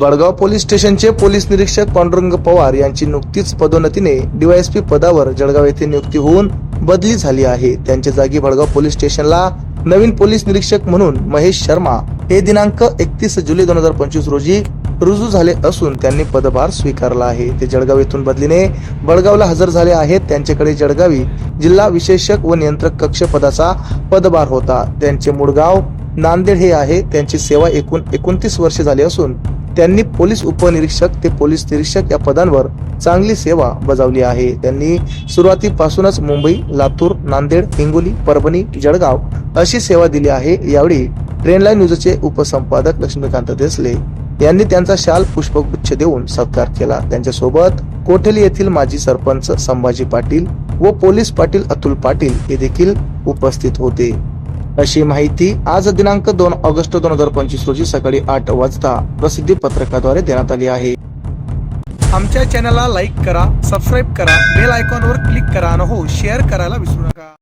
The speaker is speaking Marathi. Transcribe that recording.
वडगाव पोलीस स्टेशनचे पोलीस निरीक्षक पांडुरंग पवार यांची नुकतीच पदोन्नतीने डीवायएसपी पदावर जळगाव येथे नियुक्ती होऊन बदली झाली आहे. त्यांच्या जागी वडगाव पोलीस स्टेशनला नवीन पोलीस निरीक्षक म्हणून महेश शर्मा हे दिनांक एकतीस जुलै दोन हजार पंचवीस रोजी रुजू झाले असून त्यांनी पदभार स्वीकारला आहे. ते जळगाव येथून बदलीने बडगावला हजर झाले आहेत. त्यांच्याकडे जळगावी जिल्हा विशेषक व नियंत्रक कक्ष पदाचा पदभार होता. त्यांचे मुळगाव नांदेड हे आहे. त्यांची सेवा एकूण एकोणतीस वर्षे झाली असून त्यांनी पोलीस उपनिरीक्षक ते पोलीस निरीक्षक या पदांवर चांगली सेवा बजावली आहे. त्यांनी सुरुवातीपासूनच मुंबई लातूर नांदेड हिंगोली परभणी जळगाव अशी सेवा दिली आहे. यावेळी ट्रेनलाईन न्यूजचे उपसंपादक लक्ष्मीकांत देसले यांनी त्यांचा शाल पुष्पगुच्छ देऊन सत्कार केला. त्यांच्यासोबत कोठेली येथील माजी सरपंच संभाजी पाटील व पोलीस पाटील अतुल पाटील हे देखील उपस्थित होते. अशी माहिती आज दिनांक दोन ऑगस्ट दोन हजार पंचवीस रोजी सकाळी आठ वाजता प्रसिद्धी पत्रकाद्वारे देण्यात आली आहे. आमच्या चॅनलला लाईक करा सबस्क्राईब करा बेल आयकॉनवर क्लिक करा आणि हो शेअर करायला विसरू नका.